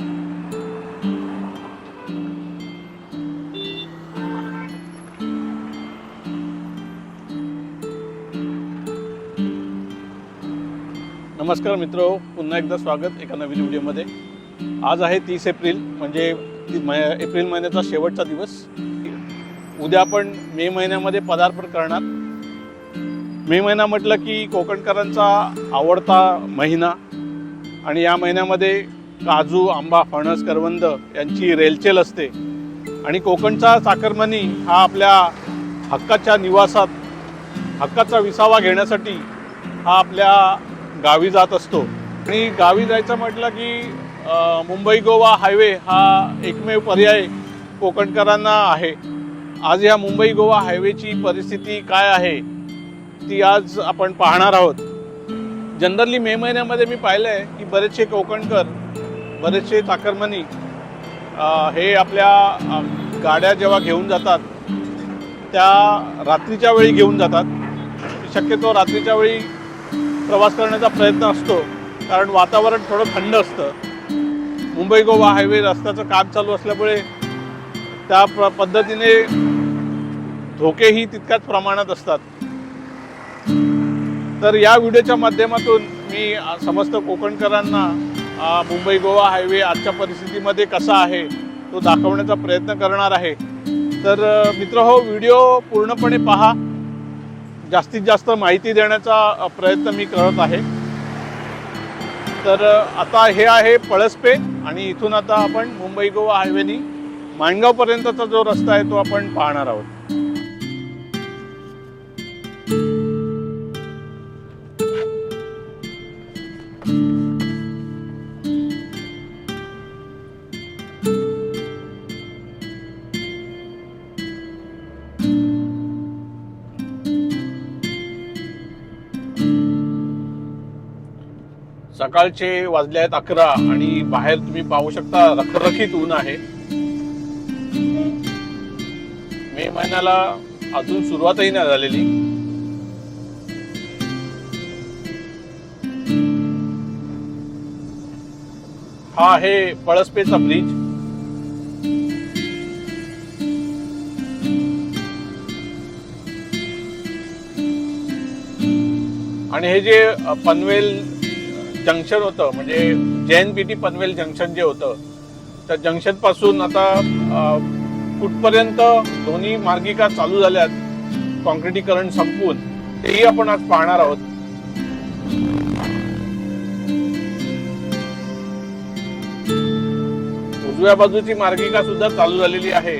नमस्कार मित्र पुन्हा एकदा स्वागत एका नवीन व्हिडिओमध्ये. आज आहे तीस एप्रिल म्हणजे एप्रिल महिन्याचा शेवटचा दिवस. उद्या आपण मे महिन्यामध्ये पदार्पण करणार. मे महिना म्हटलं की कोकणकरांचा आवडता महिना. आणि या महिन्यामध्ये काजू आंबा फणस करवंद यांची रेलचेल असते. आणि कोकणचा चाकरमानी हा आपल्या हक्काच्या निवासात हक्काचा विसावा घेण्यासाठी हा आपल्या गावी जात असतो. आणि गावी जायचं म्हटलं की मुंबई गोवा हायवे हा एकमेव पर्याय कोकणकरांना आहे. आज या मुंबई गोवा हायवेची परिस्थिती काय आहे ती आज आपण पाहणार आहोत. जनरली मे महिन्यामध्ये मी पाहिलं आहे की बरेचसे कोकणकर बरेचसे चाकरमानी हे आपल्या गाड्या जेव्हा घेऊन जातात त्या रात्रीच्या वेळी घेऊन जातात. शक्यतो रात्रीच्या वेळी प्रवास करण्याचा प्रयत्न असतो कारण वातावरण थोडं थंड असतं. मुंबई गोवा हायवे रस्त्याचं काम चालू असल्यामुळे त्या प्र पद्धतीने धोकेही तितक्याच प्रमाणात असतात. तर या व्हिडिओच्या माध्यमातून मी समस्त कोकणकरांना मुंबई गोवा हायवे आजच्या परिस्थितीमध्ये कसा आहे तो दाखवण्याचा प्रयत्न करणार आहे. तर मित्र हो व्हिडिओ पूर्णपणे पहा. जास्तीत जास्त माहिती देण्याचा प्रयत्न मी करत आहे. तर आता हे आहे पळसपे आणि इथून आता आपण मुंबई गोवा हायवेनी माणगावपर्यंतचा जो रस्ता आहे तो आपण पाहणार आहोत. सकाळचे वाजले आहेत अकरा आणि बाहेर तुम्ही पाहू शकता रखरखीत ऊन आहे. मे महिन्याला अजून सुरुवातही नाही झालेली. हा आहे पळसपेचा ब्रिज. आणि हे जे पनवेल जंक्शन होतं म्हणजे जैन पीटी पनवेल जंक्शन जे होतं त्या जंक्शनपासून आता कुठपर्यंत दोन्ही मार्गिका चालू झाल्यात कॉन्क्रिटीकरण संपवून तेही आपण आज पाहणार आहोत. उजव्या बाजूची मार्गिका सुद्धा चालू झालेली आहे.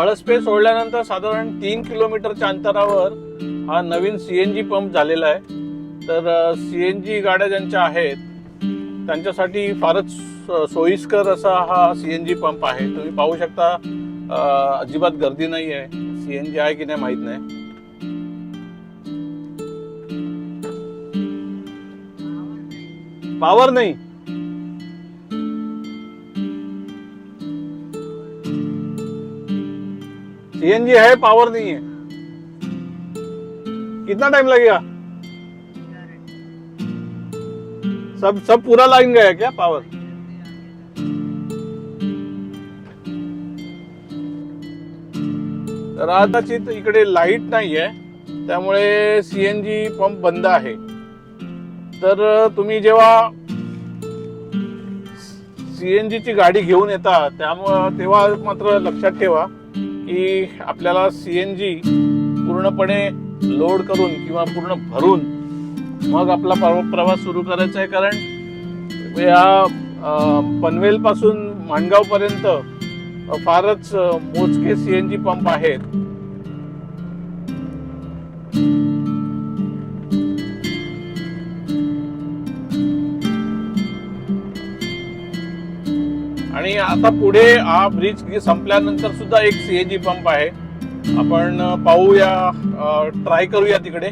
पळसपे सोडल्यानंतर साधारण तीन किलोमीटरच्या अंतरावर हा नवीन सी एन जी पंप झालेला आहे. तर सी एन जी गाड्या ज्यांच्या आहेत त्यांच्यासाठी फारच सोयीस्कर असा हा सी एन जी पंप आहे. तुम्ही पाहू शकता अजिबात गर्दी नाही आहे सी एन जी आहे की नाही माहीत नाही. पावर नाही. सीएनजी है पावर नहीं है। कितना टाइम लगेगा? सब सब पूरा लाइन गया क्या पावर तर कदाचित इकडे लाइट नाही आहे त्यामुळे सी एन जी पंप बंद आहे. तर तुम्ही जेव्हा सी एन ची गाडी घेऊन येता त्यामुळं तेव्हा मात्र लक्षात ठेवा. की आपल्याला सी एन जी पूर्णपणे लोड करून किंवा पूर्ण भरून मग आपला प्रवास सुरू करायचा आहे. कारण या पनवेलपासून माणगावपर्यंत फारच मोजके सी एन जी पंप आहेत. आणि आता पुढे हा ब्रिज संपल्यानंतर सुद्धा एक सीएजी पंप आहे. आपण पाहूया ट्राय करूया तिकडे.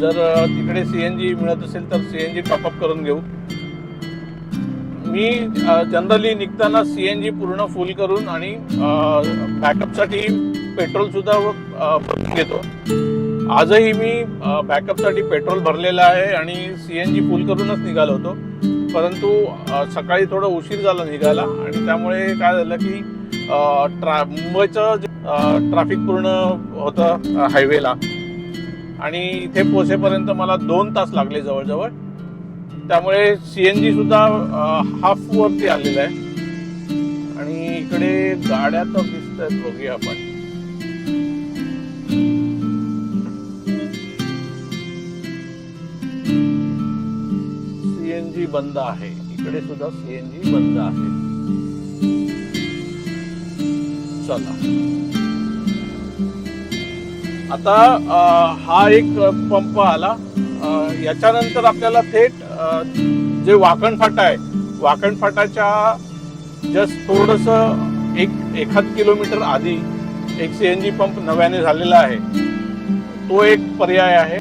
जर तिकडे सीएनजी मिळत असेल तर सी टॉपअप करून घेऊ. मी जनरली निघताना सीएनजी पूर्ण फुल करून आणि बॅकअपसाठी पेट्रोल सुद्धा भरून घेतो. आजही मी बॅकअपसाठी पेट्रोल भरलेलं आहे आणि सीएनजी फुल करूनच निघालो होतो. परंतु सकाळी थोडं उशीर झाला निघायला आणि त्यामुळे काय झालं की ट्रा मुंबईचं जे, ट्रॅफिक पूर्ण होतं हायवेला. आणि इथे पोहोचेपर्यंत मला दोन तास लागले जवळजवळ. त्यामुळे सी एन जी सुद्धा हाफ वरती आलेलं आहे. आणि इकडे गाड्या तर दिसत आहेत बघूया आपण. बंद आहे. इकडे सुद्धा सीएनजी बंद आहे. चला. आता हा एक पंप आला. याच्यानंतर आपल्याला थेट जे वाकण फाटा आहे वाकण फाटाच्या जस्ट थोडस एक एखाद किलोमीटर आधी एक सीएनजी पंप नव्याने झालेला आहे. तो एक पर्याय आहे.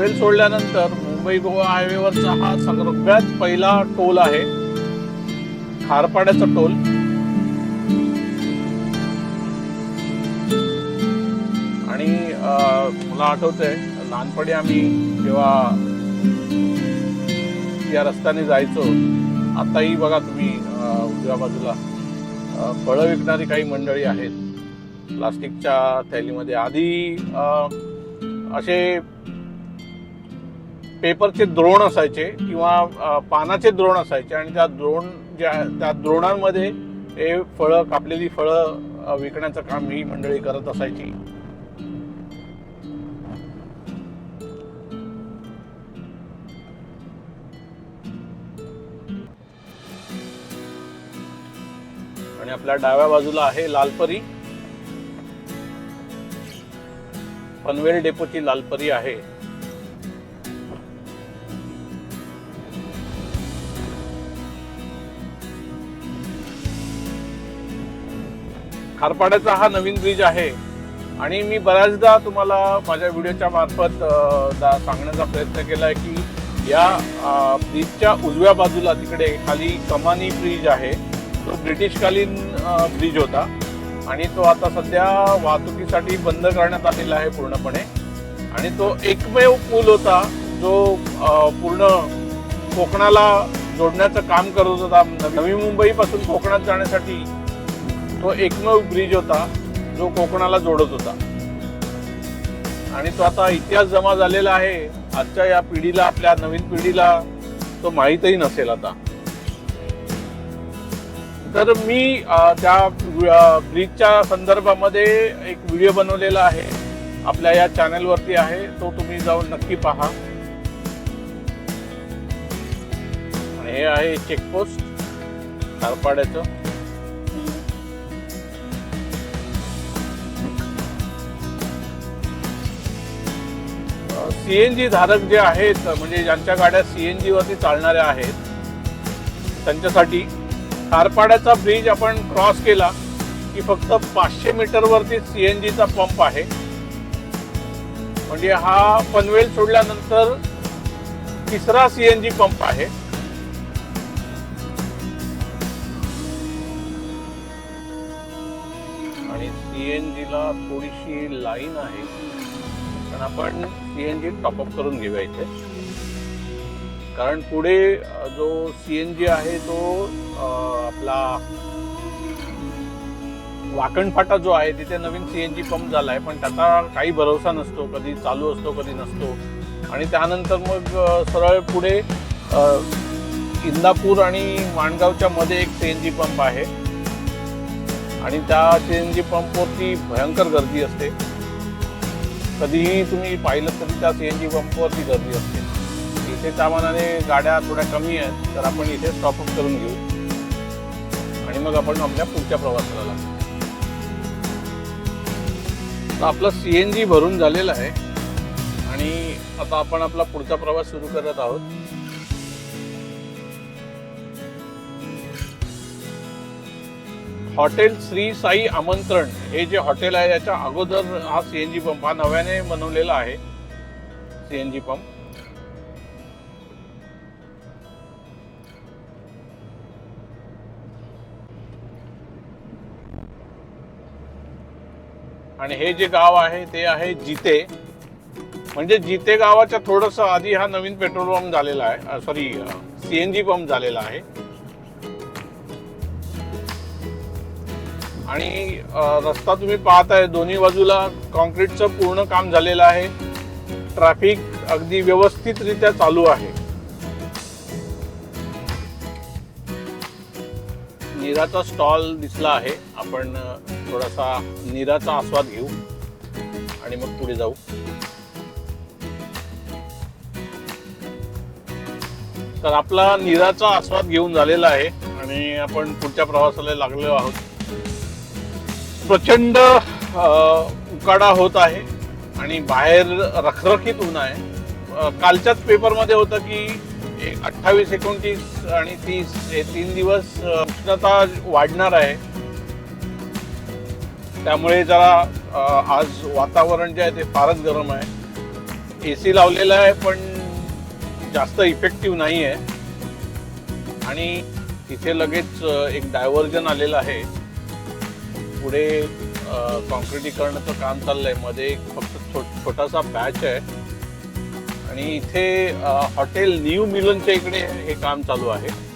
पनवेल सोडल्यानंतर मुंबई गोवा हायवेवरचा हा सगळ्यात पहिला टोल आहे. खारपाड्याचा टोल. आणि मला आठवतंय लहानपणी आम्ही जेव्हा या रस्त्याने जायचो आताही बघा तुम्ही उजव्या बाजूला फळं विकणारी काही मंडळी आहेत. प्लास्टिकच्या थैलीमध्ये. आधी असे पेपरचे द्रोण असायचे किंवा पानाचे द्रोण असायचे आणि त्या द्रोण ज्या त्या द्रोणांमध्ये हे फळं कापलेली फळं विकण्याचं काम ही मंडळी करत असायची. आणि आपल्या डाव्या बाजूला आहे लालपरी. पनवेल डेपोची लालपरी आहे. खारपाड्याचा हा नवीन ब्रिज आहे. आणि मी बऱ्याचदा तुम्हाला माझ्या व्हिडिओच्या मार्फत दा- सांगण्याचा प्रयत्न केला आहे की या ब्रिजच्या उजव्या बाजूला तिकडे खाली कमानी ब्रिज आहे. तो ब्रिटिशकालीन ब्रिज होता. आणि तो आता सध्या वाहतुकीसाठी बंद करण्यात आलेला आहे पूर्णपणे. आणि तो एकमेव पूल होता जो पूर्ण कोकणाला जोडण्याचं काम करत होता. नवी मुंबईपासून कोकणात जाण्यासाठी तो एकमेव ब्रिज होता जो कोकणाला जोडत होता. आणि तो आता इतिहास जमा झालेला आहे. आजच्या या पिढीला आपल्या नवीन पिढीला तो माहीतही नसेल आता. तर मी त्या ब्रिजच्या संदर्भामध्ये एक व्हिडिओ बनवलेला आहे. आपल्या या चॅनलवरती आहे. तो तुम्ही जाऊन नक्की पहा. आणि हे आहे चेकपोस्ट खारपाड्याचं सी एन जी धारक जे आहेत म्हणजे ज्यांच्या गाड्या सी एन वरती चालणाऱ्या आहेत त्यांच्यासाठी खारपाड्याचा ब्रिज आपण क्रॉस केला की फक्त पाचशे मीटरवरती सी एन जीचा पंप आहे. म्हणजे हा पनवेल सोडल्यानंतर तिसरा सी एन जी पंप आहे. आणि सी एन जीला थोडीशी लाईन आहे. पण आपण जी टॉपअप करून घेऊया इथे. कारण पुढे जो सी एन जी आहे तो आपला वाकणफाटा जो आहे तिथे नवीन सी एन जी पंप झाला आहे पण त्याचा काही भरोसा नसतो कधी चालू असतो कधी नसतो. आणि त्यानंतर मग सरळ पुढे इंदापूर आणि माणगावच्या मध्ये एक जी पंप आहे. आणि त्या सी एन जी पंपवरती भयंकर गर्दी असते. कधीही तुम्ही पाहिलं तरी त्या सी एन जी पंपवरती गर्दी असते. इथे त्या मानाने गाड्या थोड्या कमी आहेत तर आपण इथे स्टॉपअप करून घेऊ. आणि मग आपण आपल्या पुढच्या प्रवासाला लागू. तर आपलं जी भरून झालेलं आहे. आणि आता आपण आपला पुढचा प्रवास सुरू करत आहोत. हॉटेल श्री साई आमंत्रण हे जे हॉटेल आहे याच्या अगोदर हा सीएनजी पंप हा नव्याने बनवलेला आहे. सीएनजी पंप आणि हे जे गाव आहे ते आहे जिते. म्हणजे जिते गावाच्या थोडस आधी हा नवीन पेट्रोल पंप झालेला आहे sorry C N G pump झालेला आहे. आणि रस्ता तुम्ही पाहत आहे दोन्ही बाजूला कॉन्क्रीटचं पूर्ण काम झालेलं आहे. ट्रॅफिक अगदी व्यवस्थितरित्या चालू आहे. नीराचा स्टॉल दिसला आहे. आपण थोडासा नीराचा आस्वाद घेऊ आणि मग पुढे जाऊ. तर आपला नीराचा आस्वाद घेऊन झालेला आहे आणि आपण पुढच्या प्रवासाला लागलेलो आहोत. प्रचंड उकाडा होत आहे आणि बाहेर रखरखीत ऊन आहे. कालच्याच पेपरमध्ये होतं की अठ्ठावीस एकोणतीस आणि तीस हे तीन दिवस उष्णता वाढणार आहे. त्यामुळे जरा आज वातावरण जे आहे ते फारच गरम आहे. ए सी लावलेला आहे पण जास्त इफेक्टिव्ह नाही आहे आणि तिथे लगेच एक डायव्हर्जन आलेलं आहे. पुढे कॉन्क्रिटीकरणाचं काम चाललंय. मध्ये एक फक्त छो- छोटासा पॅच आहे. आणि इथे हॉटेल न्यू मिलनच्या इकडे हे काम चालू आहे.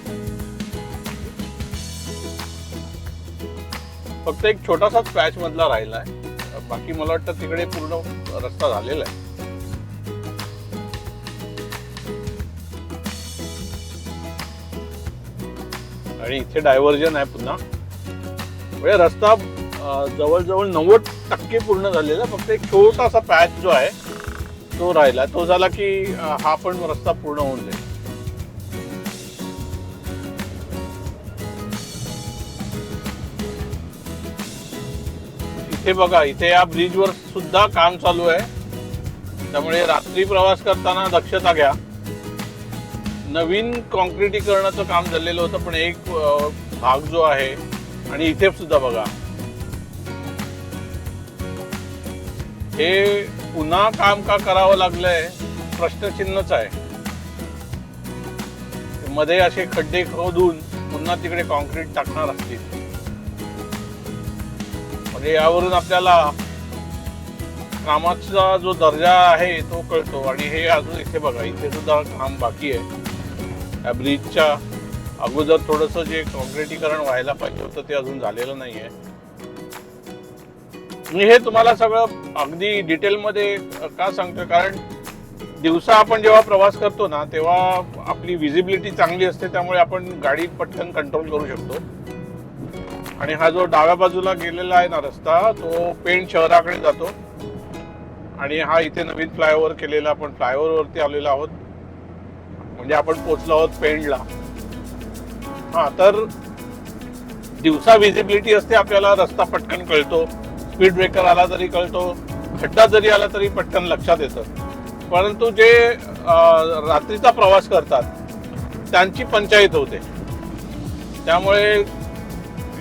फक्त एक छोटासाच पॅच मधला राहिला आहे. बाकी मला वाटतं तिकडे पूर्ण रस्ता झालेला आहे. आणि इथे डायव्हर्जन आहे पुन्हा. म्हणजे रस्ता जवळजवळ नव्वद टक्के पूर्ण झालेला फक्त एक छोटासा पॅच जो आहे तो राहिला. तो झाला की हा पण रस्ता पूर्ण होऊन जाईल. इथे बघा इथे या ब्रिजवर सुद्धा काम चालू आहे. त्यामुळे रात्री प्रवास करताना दक्षता घ्या. नवीन कॉन्क्रिटीकरणाचं काम झालेलं होतं पण एक भाग जो आहे आणि इथे सुद्धा बघा. हे पुन्हा काम का करावं लागलंय प्रश्नचिन्हच आहे. मध्ये असे खड्डे खोदून पुन्हा तिकडे कॉन्क्रीट टाकणार असतील. म्हणजे यावरून आपल्याला कामाचा जो दर्जा आहे तो कळतो. आणि हे अजून इथे बघा इथे सुद्धा काम बाकी आहे. या ब्रिजच्या अगोदर थोडंसं जे कॉन्क्रिटीकरण व्हायला पाहिजे होतं ते अजून झालेलं नाही आहे मी हे तुम्हाला सगळं अगदी डिटेलमध्ये का सांगतो कारण दिवसा आपण जेव्हा प्रवास करतो ना तेव्हा आपली विजिबिलिटी चांगली असते त्यामुळे आपण गाडी पटकन कंट्रोल करू शकतो. आणि हा जो डाव्या बाजूला गेलेला आहे ना रस्ता तो पेण शहराकडे जातो. आणि हा इथे नवीन फ्लायओव्हर केलेला आपण फ्लायओव्हरवरती आलेलो आहोत. म्हणजे आपण पोचलो आहोत पेणला. हा तर दिवसा विजिबिलिटी असते आपल्याला रस्ता पटकन कळतो. स्पीड ब्रेकर आला तरी कळतो खड्डा जरी आला तरी पटकन लक्षात येतं. परंतु जे रात्रीचा प्रवास करतात त्यांची पंचायत होते. त्यामुळे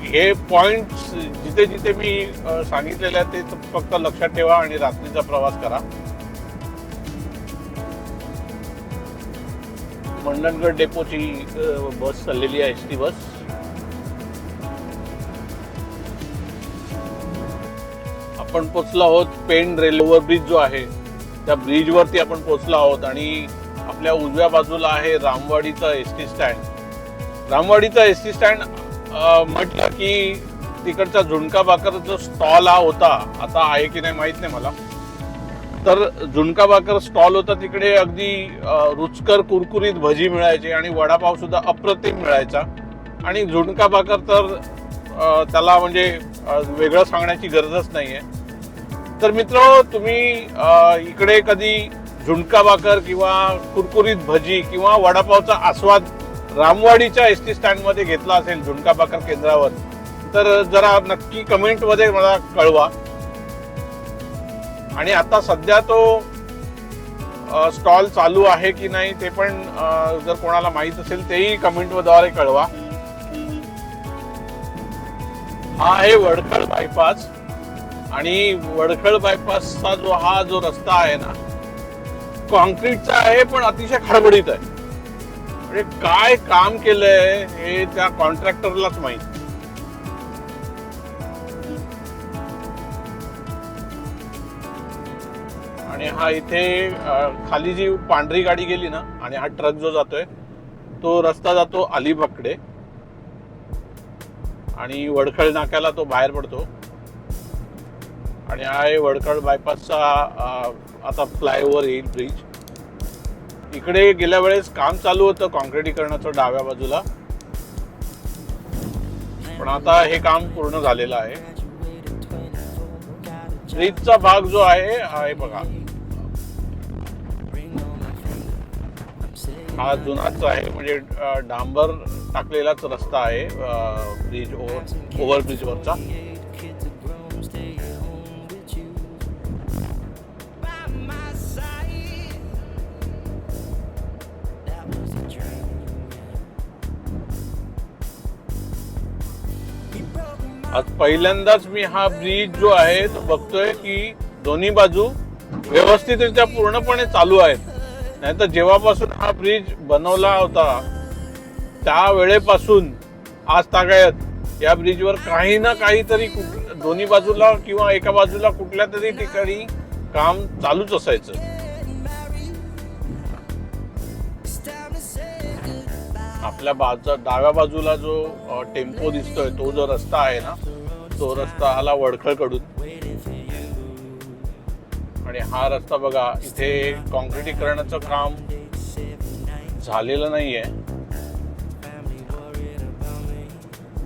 हे पॉइंट जिथे जिथे मी सांगितलेले आहेत ते फक्त लक्षात ठेवा आणि रात्रीचा प्रवास करा. मंडणगड डेपोची बस चाललेली आहे एस टी बस. आपण पोचलो आहोत पेन रेल्वे ब्रिज जो आहे त्या ब्रिजवरती आपण पोचलो आहोत आणि आपल्या उजव्या बाजूला आहे रामवाडीचा एस टी स्टँड. रामवाडीचा एस टी स्टँड म्हटलं की तिकडचा झुणका भाकर जो स्टॉल हा होता आता आहे की नाही माहीत नाही मला. तर झुणका भाकर स्टॉल होता तिकडे अगदी रुचकर कुरकुरीत भजी मिळायची आणि वडापाव सुद्धा अप्रतिम मिळायचा. आणि झुणका भाकर तर त्याला म्हणजे वेगळं सांगण्याची गरजच नाही आहे तर मित्र तुम्ही इकडे कधी झुणका भाकर किंवा कुरकुरीत भजी किंवा वडापावचा आस्वाद रामवाडीच्या एस टी स्टँडमध्ये घेतला असेल झुणका भाकर केंद्रावर तर जरा नक्की कमेंटमध्ये मला कळवा. आणि आता सध्या तो स्टॉल चालू आहे की नाही ते पण जर कोणाला माहीत असेल तेही कमेंटद्वारे कळवा. हा आहे वडखळ बायपास. आणि वडखळ बायपासचा जो हा जो रस्ता आहे ना कॉन्क्रीटचा आहे पण अतिशय खडबडीत आहे. म्हणजे काय काम केलंय हे त्या कॉन्ट्रॅक्टरलाच माहीत आणि हा इथे खाली जी पांढरी गाडी गेली ना आणि हा ट्रक जो जातोय तो रस्ता जातो अलिबागकडे. आणि वडखळ नाक्याला तो बाहेर पडतो. आणि हा आहे वडखळ बायपासचा आता फ्लायओव्हर येईल ब्रिज. इकडे गेल्या वेळेस काम चालू होतं कॉन्क्रिटीकरणाचं डाव्या बाजूला. पण आता हे काम पूर्ण झालेलं आहे. ब्रिजचा भाग जो आहे हा हे बघा. हा जुनाच आहे म्हणजे डांबर टाकलेलाच रस्ता आहे ब्रिज ओव्हर ओव्हर आज पहिल्यांदाच मी हा ब्रिज जो आहे तो बघतोय की दोन्ही बाजू व्यवस्थितरित्या पूर्णपणे चालू आहेत. नाहीतर जेव्हापासून हा ब्रिज बनवला होता त्या वेळेपासून आज तागायत या ब्रिजवर काही ना काहीतरी कुठ- दोन्ही बाजूला किंवा एका बाजूला कुठल्या तरी ठिकाणी काम चालूच असायचं. आपल्या बाजू डाव्या बाजूला जो टेम्पो दिसतोय तो जो रस्ता आहे ना तो रस्ता आला वडखळकडून. आणि हा रस्ता बघा इथे कॉन्क्रिटीकरणाचं काम झालेलं नाहीये.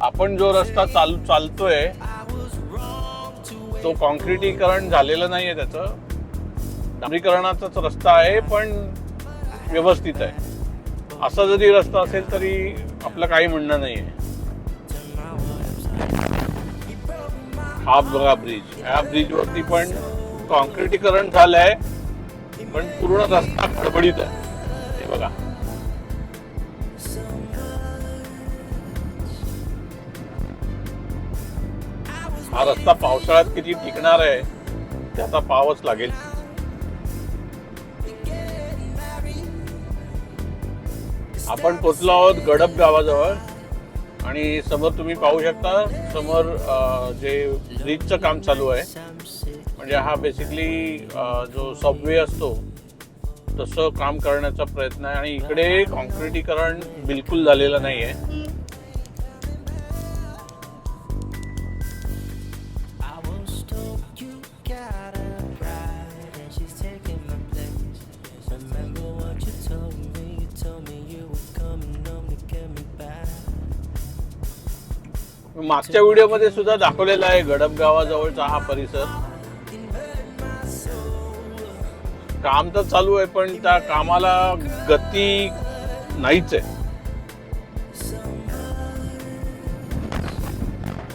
आपण जो रस्ता चालू चालतोय तो कॉन्क्रिटीकरण झालेलं नाहीये त्याचं. डांबरीकरणाचाच रस्ता आहे पण व्यवस्थित आहे. असा जरी रस्ता असेल तरी आपलं काही म्हणणं नाहीये. हा बघा ब्रिज ह्या ब्रिज वरती पण कॉन्क्रिटीकरण झालंय पण पूर्ण रस्ता खडबडीत आहे. हे बघा. हा रस्ता पावसाळ्यात किती टिकणार आहे ते आता लागेल. आपण पोचलो आहोत गडप गावाजवळ. आणि समोर तुम्ही पाहू शकता समोर जे ब्रिजचं काम चालू आहे. म्हणजे हा बेसिकली जो सबवे असतो तसं काम करण्याचा प्रयत्न आहे. आणि इकडे कॉन्क्रिटीकरण बिलकुल झालेलं नाही आहे मागच्या व्हिडिओमध्ये सुद्धा दाखवलेला आहे गडप गावाजवळचा हा परिसर. काम तर चालू आहे पण त्या कामाला गती नाहीच आहे.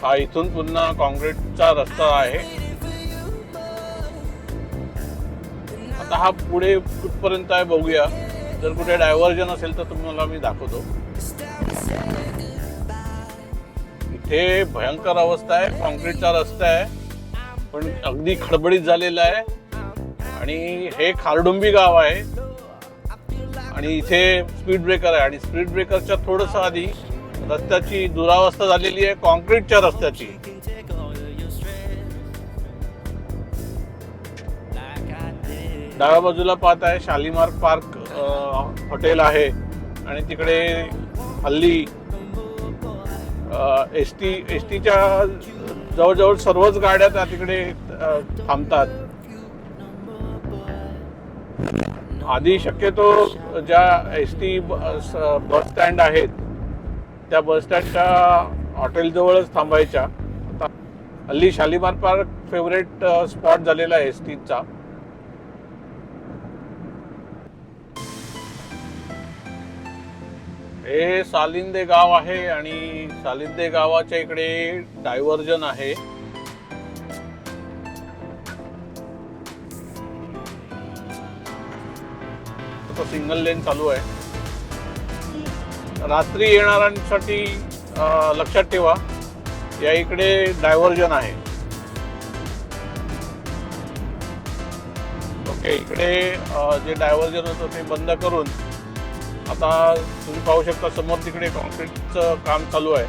हा इथून पुन्हा कॉन्क्रीटचा रस्ता आहे. आता हा पुढे कुठपर्यंत आहे बघूया. जर कुठे डायव्हर्जन असेल तर तुम्हाला मी दाखवतो. इथे भयंकर अवस्था आहे कॉन्क्रीटचा रस्ता आहे पण अगदी खडबडीत झालेला आहे. आणि हे खारडुंबी गाव आहे. आणि इथे स्पीड ब्रेकर आहे. आणि स्पीड ब्रेकरच्या थोडस आधी रस्त्याची दुरावस्था झालेली आहे कॉन्क्रीटच्या रस्त्याची. डाव्या बाजूला पाहत आहे शालिमार पार्क हॉटेल आहे. आणि तिकडे हल्ली एस टी एस टीच्या जवळजवळ सर्वच गाड्या त्या तिकडे थांबतात. आधी शक्यतो ज्या एस टी बस स्टँड आहेत त्या बस स्टँडच्या हॉटेलजवळच थांबायच्या. हल्ली शालिमार पार्क फेवरेट स्पॉट झालेला आहे एस टीचा हे सालिंदे गाव आहे आणि सालिंदे गावाच्या इकडे डायव्हर्जन आहे. सिंगल लेन चालू आहे. रात्री येणाऱ्यांसाठी लक्षात ठेवा या इकडे डायव्हर्जन आहे. ओके इकडे जे डायव्हर्जन होतं ते बंद करून आता तुम्ही पाहू शकता समोर तिकडे कॉन्क्रीटचं काम चालू आहे.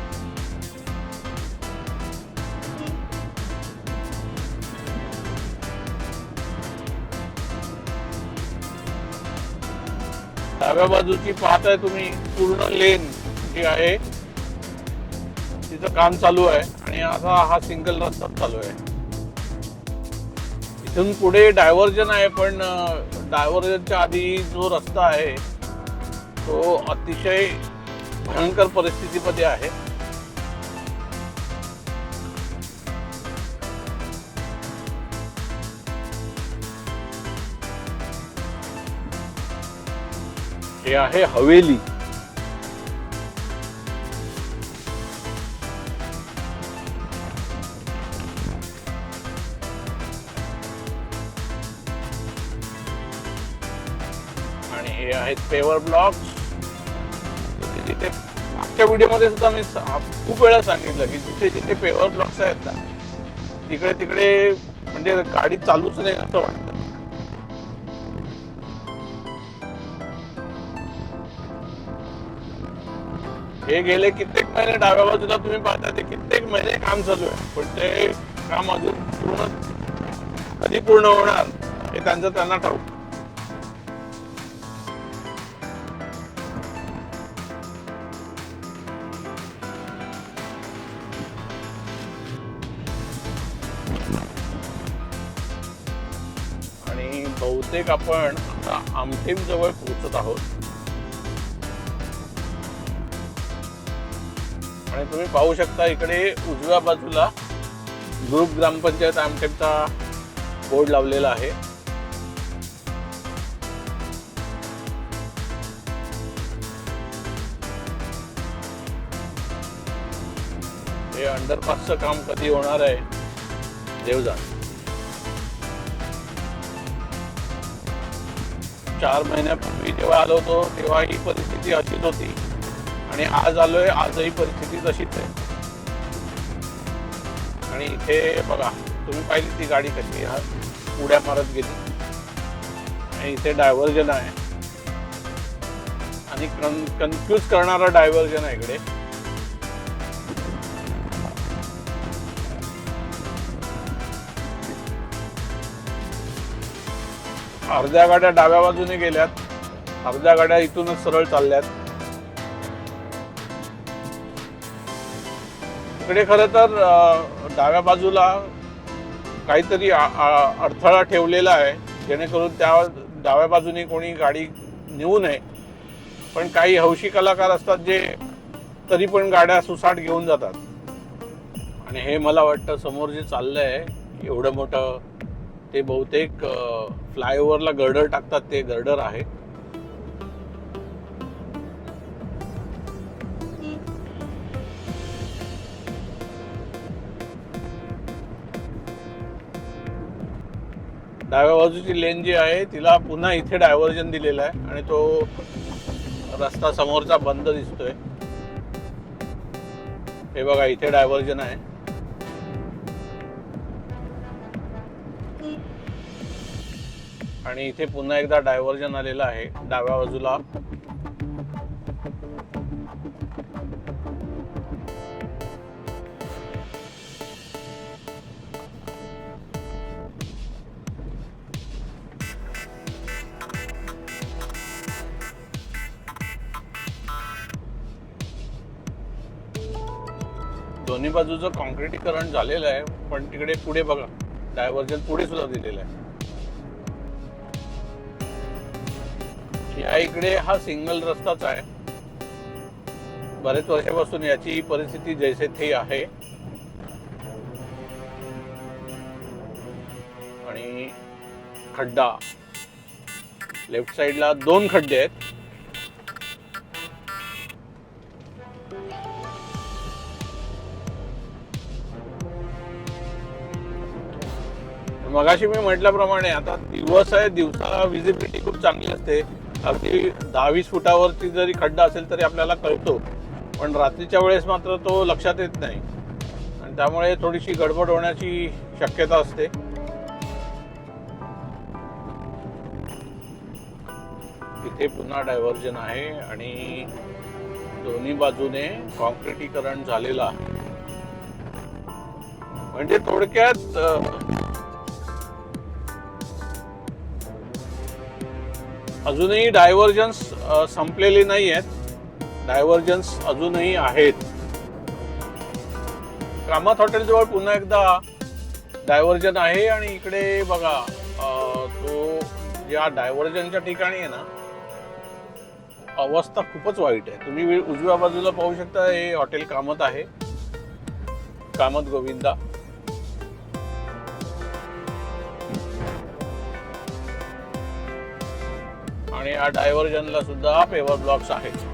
डाव्या बाजूची पाहताय तुम्ही पूर्ण लेन जी आहे तिचं काम चालू आहे आणि आता हा सिंगल रस्ता चालू आहे. इथून पुढे डायव्हर्जन आहे पण डायव्हर्जनच्या आधी जो रस्ता आहे तो अतिशय भयंकर परिस्थितीमध्ये आहे. हे आहे हवेली. आणि हे आहेत पेवर ब्लॉक्स. ते मागच्या व्हिडिओमध्ये सुद्धा मी खूप वेळा सांगितलं की जिथे जिथे पेवर ब्लॉक्स आहेत ना तिकडे तिकडे म्हणजे गाडी चालूच नाही असं वाटतं. हे गेले कित्येक महिने डाव्या बाजूला तुम्ही पाहता ते कित्येक महिने काम चालू आहे. पण ते काम अजून पूर्ण कधी पूर्ण होणार हे त्यांचं त्यांना ठाऊक. बहुतेक आपण आता आमटेम जवळ पोहोचत आहोत. आणि तुम्ही पाहू शकता इकडे उजव्या बाजूला ग्रुप ग्रामपंचायत आमटेमचा बोर्ड लावलेला आहे. हे अंडरपासचं काम कधी होणार आहे? देव चार महिन्यापूर्वी जेव्हा आलो होतो तेव्हा ही परिस्थिती अशीच होती. आणि आज आलोय आजही परिस्थिती तशीच आहे. आणि इथे बघा तुम्ही पाहिली ती गाडी कशी हा उड्या मारत गेली. आणि इथे डायव्हर्जन आहे. आणि कन कन्फ्यूज करणारा डायव्हर्जन आहे इकडे. अर्ध्या गाड्या डाव्या बाजूने गेल्यात. अर्ध्या गाड्या इथूनच सरळ चालल्यात. इकडे खरं तर डाव्या बाजूला काहीतरी अडथळा ठेवलेला आहे. जेणेकरून त्या डाव्या बाजूने कोणी गाडी नेऊ नये. पण काही हौशी कलाकार असतात जे तरी पण गाड्या सुसाट घेऊन जातात. आणि हे मला वाटतं समोर जे चाललंय एवढं मोठं ते बहुतेक फ्लायओव्हरला गर्डर टाकतात ते गर्डर आहे. डाव्या बाजूची लेन जी आहे तिला पुन्हा इथे डायव्हर्जन दिलेलं आहे आणि तो रस्ता समोरचा बंद दिसतोय. हे बघा इथे डायव्हर्जन आहे. आणि इथे पुन्हा एकदा डायव्हर्जन आलेलं आहे डाव्या बाजूला. दोन्ही बाजूचं कॉन्क्रिटीकरण झालेलं आहे पण तिकडे पुढे बघा डायव्हर्जन पुढे सुद्धा दिलेलं आहे. या इकडे हा सिंगल रस्ताच आहे. बरेच वर्षापासून याची परिस्थिती जैसे थे आहे. आणि खड्डा. लेफ्ट साइडला दोन खड्डे आहेत. मगाशी मी म्हटल्याप्रमाणे आता दिवस आहे दिवसाला विजिबिलिटी खूप चांगली असते. अगदी दहावीस फुटावरती जरी खड्डा असेल तरी आपल्याला कळतो. पण रात्रीच्या वेळेस मात्र तो लक्षात येत नाही. आणि त्यामुळे थोडीशी गडबड होण्याची शक्यता असते. इथे पुन्हा डायव्हर्जन आहे आणि दोन्ही बाजूने कॉन्क्रिटीकरण झालेलं आहे. म्हणजे थोडक्यात अजूनही डायव्हर्जन्स संपलेले नाही आहेत डायव्हर्जन्स अजूनही आहेत. कामत हॉटेलजवळ पुन्हा एकदा डायव्हर्जन आहे आणि इकडे बघा तो ज्या डायव्हर्जनच्या ठिकाणी आहे ना अवस्था खूपच वाईट आहे. तुम्ही उजव्या बाजूला पाहू शकता हे हॉटेल कामत आहे. कामत गोविंदा. आणि या डायव्हर्जनला सुद्धा पेवर ब्लॉक्स आहेत.